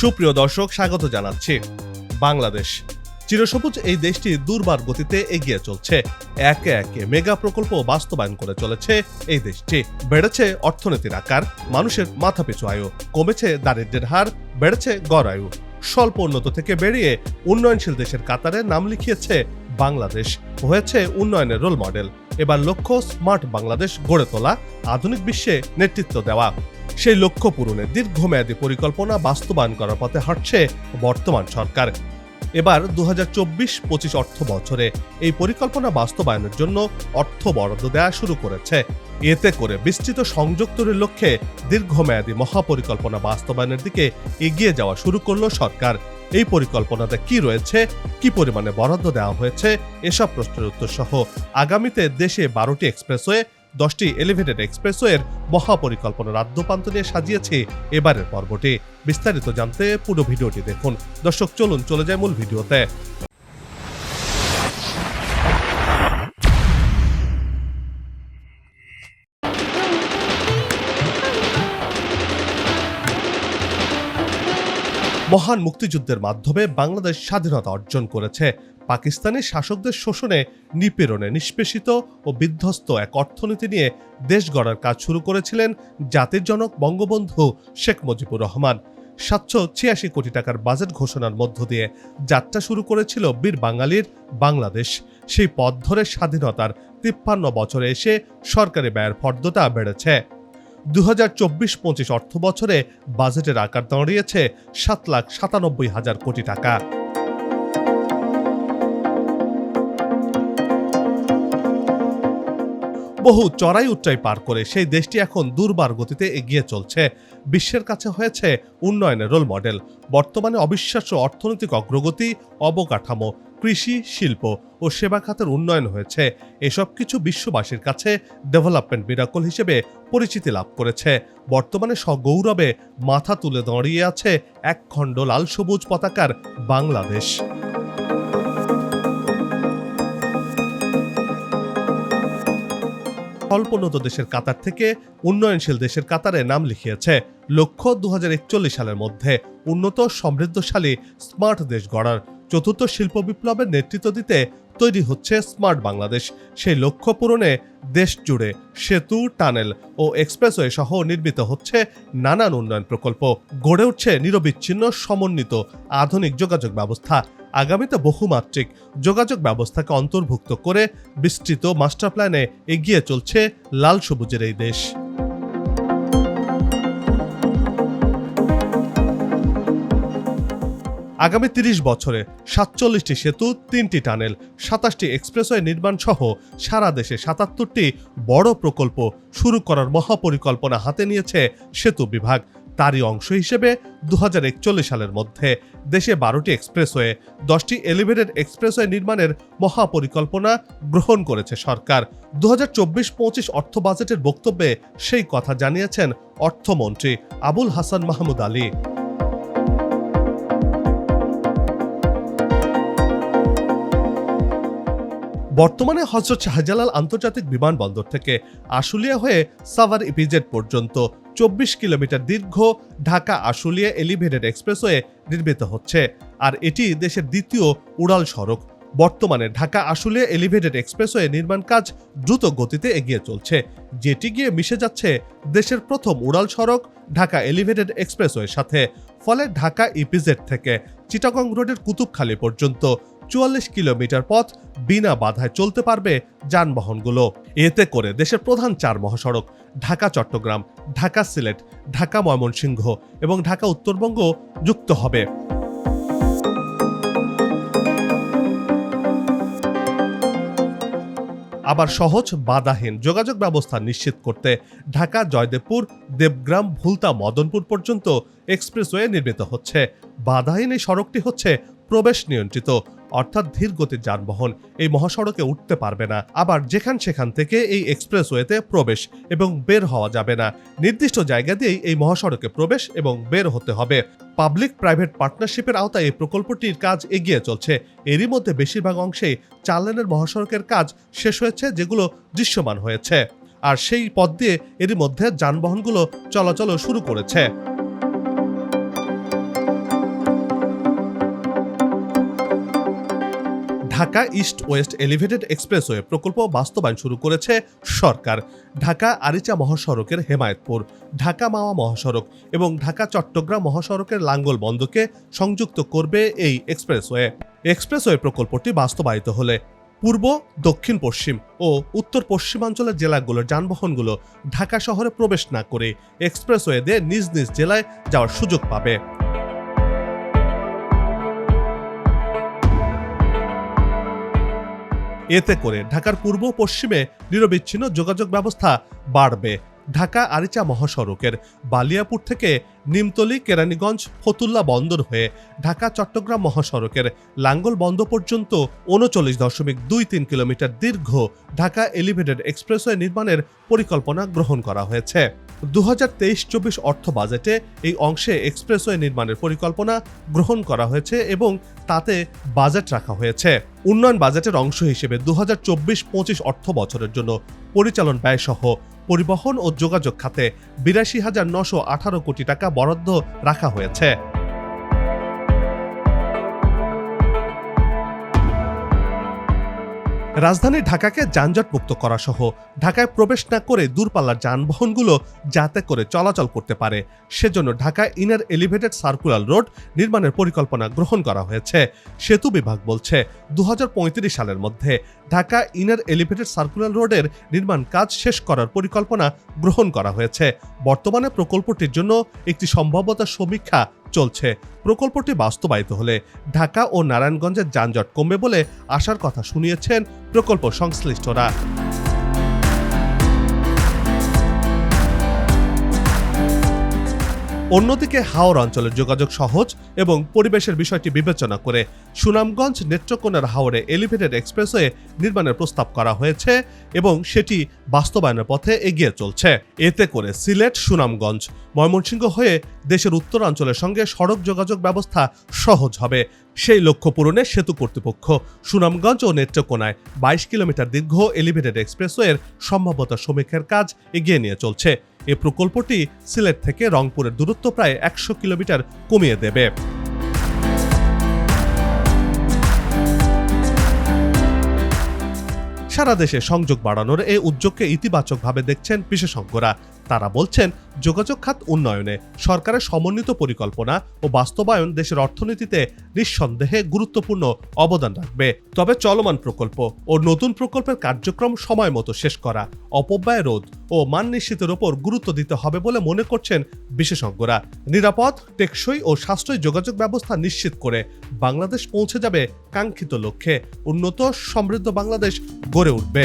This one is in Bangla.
সুপ্রিয় দর্শক, স্বাগত জানাচ্ছি বাংলাদেশ। চিরসবুজ এই দেশটি দুর্বার গতিতে এগিয়ে চলছে। একে একে মেগা প্রকল্প বাস্তবায়ন করে চলেছে এই দেশটি। বেড়েছে অর্থনীতির আকার, মানুষের মাথাপিছু আয়ু, কমেছে দারিদ্র্যের হার, বেড়েছে গড় আয়ু। স্বল্প উন্নত থেকে বেরিয়ে উন্নয়নশীল দেশের কাতারে নাম লিখিয়েছে বাংলাদেশ। হয়েছে উন্নয়নের রোল মডেল। এবার লক্ষ্য স্মার্ট বাংলাদেশ গড়ে তোলা, আধুনিক বিশ্বে নেতৃত্ব দেওয়া। সেই লক্ষ্য পূরণে দীর্ঘমেয়াদী পরিকল্পনা বাস্তবায়ন করার পথে হাঁটছে বর্তমান সরকার। এবার দু হাজার চব্বিশ পঁচিশ অর্থ বছরে এই পরিকল্পনা বাস্তবায়নের জন্য অর্থ বরাদ্দ দেওয়া শুরু করেছে। এতে করে বিস্তৃত সংযোগ তৈরির লক্ষ্যে দীর্ঘমেয়াদী মহাপরিকল্পনা বাস্তবায়নের দিকে এগিয়ে যাওয়া শুরু করল সরকার। এই পরিকল্পনাতে কি রয়েছে, কি পরিমাণে বরাদ্দ দেওয়া হয়েছে, এসব প্রশ্নের উত্তর সহ আগামীতে দেশে বারোটি এক্সপ্রেসওয়ে দশটি এলিভেটেড এক্সপ্রেসওয়ের মহাপরিকল্পনার আদ্যপান্ত নিয়ে সাজিয়েছে এবারের পর্বটি। বিস্তারিত জানতে পুরো ভিডিওটি দেখুন। দর্শক, চলুন, চলে যায় মূল ভিডিওতে। মহান মুক্তিযুদ্ধের মাধ্যমে বাংলাদেশ স্বাধীনতা অর্জন করেছে। পাকিস্তানি শাসকদের শোষণে নিপীড়নে নিষ্পেষিত ও বিধ্বস্ত এক অর্থনীতি নিয়ে দেশ গড়ার কাজ শুরু করেছিলেন জাতির জনক বঙ্গবন্ধু শেখ মুজিবুর রহমান। সাতশো ছিয়াশি কোটি টাকার বাজেট ঘোষণার মধ্য দিয়ে যাত্রা শুরু করেছিল বীর বাঙালির বাংলাদেশ। সেই পথ ধরে স্বাধীনতার তিপ্পান্ন বছরে এসে সরকারি ব্যয়ের ফর্দতা বেড়েছে। দু হাজার চব্বিশ পঁচিশ অর্থ বছরে বাজেটের আকার দাঁড়িয়েছে সাত লাখ সাতানব্বই হাজার কোটি টাকা। বহু চড়াই উচ্চাই পার করে সেই দেশটি এখন দুর্বার গতিতে এগিয়ে চলছে। বিশ্বের কাছে হয়েছে উন্নয়নের রোল মডেল বর্তমানে অবিশ্বাস্য অর্থনৈতিক অগ্রগতি, অবকাঠামো কৃষি, শিল্প ও সেবা খাতের উন্নয়ন হয়েছে। এসব কিছু বিশ্ববাসীর কাছে ডেভেলপমেন্ট মিরাকল হিসেবে পরিচিতি লাভ করেছে। বর্তমানে সগৌরবে মাথা তুলে দাঁড়িয়ে আছে এক খণ্ড লাল সবুজ পতাকার বাংলাদেশ। অল্পোন্নত দেশের কাতার থেকে উন্নয়নশীল দেশের কাতারে নাম লিখিয়েছে। লক্ষ্য দু হাজার একচল্লিশ সালের মধ্যে উন্নত, সমৃদ্ধশালী স্মার্ট দেশ গড়ার চতুর্থ শিল্প বিপ্লবের নেতৃত্ব দিতে তৈরি হচ্ছে স্মার্ট বাংলাদেশ। সেই লক্ষ্য পূরণে দেশ জুড়ে সেতু, টানেল ও এক্সপ্রেসওয়ে সহ নির্মিত হচ্ছে নানান উন্নয়ন প্রকল্প। গড়ে উঠছে নিরবিচ্ছিন্ন, সমন্বিত, আধুনিক যোগাযোগ ব্যবস্থা। আগামীতে বহুমাত্রিক যোগাযোগ ব্যবস্থাকে অন্তর্ভুক্ত করে বিস্তৃত মাস্টার প্ল্যানে এগিয়ে চলছে লাল সবুজের এই দেশ। আগামী তিরিশ বছরে সাতচল্লিশটি সেতু, তিনটি টানেল, সাতাশটি এক্সপ্রেসওয়ে নির্মাণ সহ সারা দেশে সাতাত্তরটি বড় প্রকল্প শুরু করার মহাপরিকল্পনা হাতে নিয়েছে সেতু বিভাগ। তারই অংশ হিসেবে দু হাজার একচল্লিশ সালের মধ্যে দেশে বারোটি এক্সপ্রেসওয়ে, দশটি এলিভেটেড এক্সপ্রেসওয়ে নির্মাণের মহাপরিকল্পনা গ্রহণ করেছে সরকার। দু হাজার চব্বিশ পঁচিশ অর্থ বাজেটের বক্তব্যে সেই কথা জানিয়েছেন অর্থমন্ত্রী আবুল হাসান মাহমুদ আলী। বর্তমানে হজরত শাহজালাল আন্তর্জাতিক বিমানবন্দর থেকে আশুলিয়া হয়ে সাভার ইপিজেড পর্যন্ত চব্বিশ কিলোমিটার দীর্ঘ ঢাকা আশুলিয়া এলিভেটেড এক্সপ্রেসওয়ে নির্মিত হচ্ছে, আর এটি দেশের দ্বিতীয় উড়াল সড়ক। বর্তমানে ঢাকা আশুলিয়া এলিভেটেড এক্সপ্রেসওয়ে নির্মাণ কাজ দ্রুত গতিতে এগিয়ে চলছে, যেটি গিয়ে মিশে যাচ্ছে দেশের প্রথম উড়াল সড়ক ঢাকা এলিভেটেড এক্সপ্রেসওয়ের সাথে। ফলে ঢাকা ইপিজেড থেকে চিটাগং রোডের কুতুবখালী পর্যন্ত চুয়াল্লিশ কিলোমিটার পথ বিনা বাধায় চলতে পারবে যানবাহনগুলো। এতে করে দেশের প্রধান চার মহাসড়ক, ঢাকা, চট্টগ্রাম, ঢাকা সিলেট, ঢাকা ময়মনসিংহ এবং ঢাকা উত্তরবঙ্গ যুক্ত হবে। আবার সহজ, বাধাহীন যোগাযোগ ব্যবস্থা নিশ্চিত করতে ঢাকা, জয়দেবপুর, দেবগ্রাম, ভুলতা, মদনপুর পর্যন্ত এক্সপ্রেসওয়ে নির্মিত হচ্ছে। বাধাহীন এই সড়কটি হচ্ছে প্রবেশ নিয়ন্ত্রিত। অর্থাৎ ধীর গতির যানবাহন, এই মহাসড়কে উঠতে পারবে না। আবার যেখান সেখান থেকে এই এক্সপ্রেসওয়েতে প্রবেশ এবং বের হওয়া যাবে না। নির্দিষ্ট জায়গা দিয়েই এই মহাসড়কে প্রবেশ এবং বের হতে হবে। পাবলিক প্রাইভেট পার্টনারশিপের আওতায় এই প্রকল্পটির কাজ এগিয়ে চলছে। এরই মধ্যে বেশিরভাগ অংশেই চার লেনের মহাসড়কের কাজ শেষ হয়েছে, যেগুলো দৃশ্যমান হয়েছে। আর সেই পথ দিয়ে এরই মধ্যে যানবাহনগুলো চলাচলও শুরু করেছে। Dhaka east west elevated expressway প্রকল্প বাস্তবায়ন শুরু করেছে সরকার। ঢাকা আরিচা মহাসড়কের হেমায়তপুর, ঢাকা মাওয়া মহাসড়ক এবং ঢাকা চট্টগ্রাম মহাসড়কের লাঙ্গল বন্দকে সংযুক্ত করবে এই এক্সপ্রেসওয়ে। এক্সপ্রেসওয়ে প্রকল্পটি বাস্তবায়িত হলে পূর্ব, দক্ষিণ, পশ্চিম ও উত্তর পশ্চিমাঞ্চলের জেলাগুলোর যানবাহনগুলো ঢাকা শহরে প্রবেশ না করে এক্সপ্রেসওয়ে দিয়ে নিজ নিজ জেলায় যাওয়ার সুযোগ পাবে। এতে করে ঢাকার পূর্ব পশ্চিমে নিরবিচ্ছিন্ন যোগাযোগ ব্যবস্থা বাড়বে। ঢাকা আরিচা মহাসড়কের বালিয়াপুর থেকে নিমতলি, কেরানীগঞ্জ, ফতুল্লা বন্দর হয়ে ঢাকা, চট্টগ্রাম মহাসড়কের লাঙ্গল বন্দর পর্যন্ত উনচল্লিশ দশমিক দুই তিন কিলোমিটার দীর্ঘ ঢাকা এলিভেটেড এক্সপ্রেসওয়ে নির্মাণের পরিকল্পনা গ্রহণ করা হয়েছে। দু হাজার তেইশ চব্বিশ অর্থ বাজেটে এই অংশে এক্সপ্রেসওয়ে নির্মাণের পরিকল্পনা গ্রহণ করা হয়েছে এবং তাতে বাজেট রাখা হয়েছে। উন্নয়ন বাজেটের অংশ হিসেবে দু হাজার চব্বিশ পঁচিশ অর্থ বছরের জন্য পরিচালন ব্যয় সহ পরিবহন ও যোগাযোগ খাতে বিরাশি হাজার নশো আঠারো কোটি টাকা বরাদ্দ রাখা হয়েছে। রাজধানী ঢাকাকে যানজট মুক্ত করা সহ ঢাকায় প্রবেশ না করে দূরপাল্লার যানবাহনগুলো যাতে করে চলাচল করতে পারে, সেজন্য Dhaka inner elevated circular road নির্মাণের পরিকল্পনা গ্রহণ করা হয়েছে। সেতু বিভাগ বলছে দু হাজার পঁয়ত্রিশ সালের মধ্যে ঢাকা ইনার এলিভেটেড সার্কুলার রোডের নির্মাণ কাজ শেষ করার পরিকল্পনা গ্রহণ করা হয়েছে। বর্তমানে প্রকল্পটির জন্য একটি সম্ভাব্যতা সমীক্ষা চলছে। প্রকল্পটি বাস্তবায়িত হলে ঢাকা ও নারায়ণগঞ্জের যানজট কমবে বলে আশার কথা শুনিয়েছেন প্রকল্প সংশ্লিষ্টরা। অন্যদিকে হাওর অঞ্চলের যোগাযোগ সহজ এবং পরিবেশের বিষয়টি বিবেচনা করে সুনামগঞ্জ নেত্রকোনার হাওরে এলিভেটেড এক্সপ্রেসওয়ে নির্মাণের প্রস্তাব করা হয়েছে এবং সেটি বাস্তবায়নের পথে এগিয়ে চলছে। এতে করে সিলেট, সুনামগঞ্জ, ময়মনসিংহ হয়ে দেশের উত্তরাঞ্চলের সঙ্গে সড়ক যোগাযোগ ব্যবস্থা সহজ হবে। সেই লক্ষ্য পূরণে সেতু কর্তৃপক্ষ সুনামগঞ্জ ও নেত্রকোনায় বাইশ কিলোমিটার দীর্ঘ এলিভেটেড এক্সপ্রেসওয়ের সম্ভাব্যতা সমীক্ষার কাজ এগিয়ে নিয়ে চলছে। এ প্রকল্পটি সিলেট থেকে রংপুরের দূরত্ব প্রায় একশো কিলোমিটার কমিয়ে দেবে। সারা দেশে সংযোগ বাড়ানোর এই উদ্যোগকে ইতিবাচকভাবে দেখছেন বিশেষজ্ঞরা। তারা বলছেন, যোগাযোগ খাত উন্নয়নে সরকারের সমন্বিত পরিকল্পনা ও বাস্তবায়ন দেশের অর্থনীতিতে নিঃসন্দেহে গুরুত্বপূর্ণ অবদান রাখবে। তবে চলমান প্রকল্প ও নতুন প্রকল্পের কার্যক্রম সময় মতো শেষ করা, অপব্যয় রোধ ও মান নিশ্চিতের ওপর গুরুত্ব দিতে হবে বলে মনে করছেন বিশেষজ্ঞরা। নিরাপদ, টেকসই ও সাশ্রয়ী যোগাযোগ ব্যবস্থা নিশ্চিত করে বাংলাদেশ পৌঁছে যাবে কাঙ্ক্ষিত লক্ষ্যে। উন্নত, সমৃদ্ধ বাংলাদেশ গড়ে উঠবে।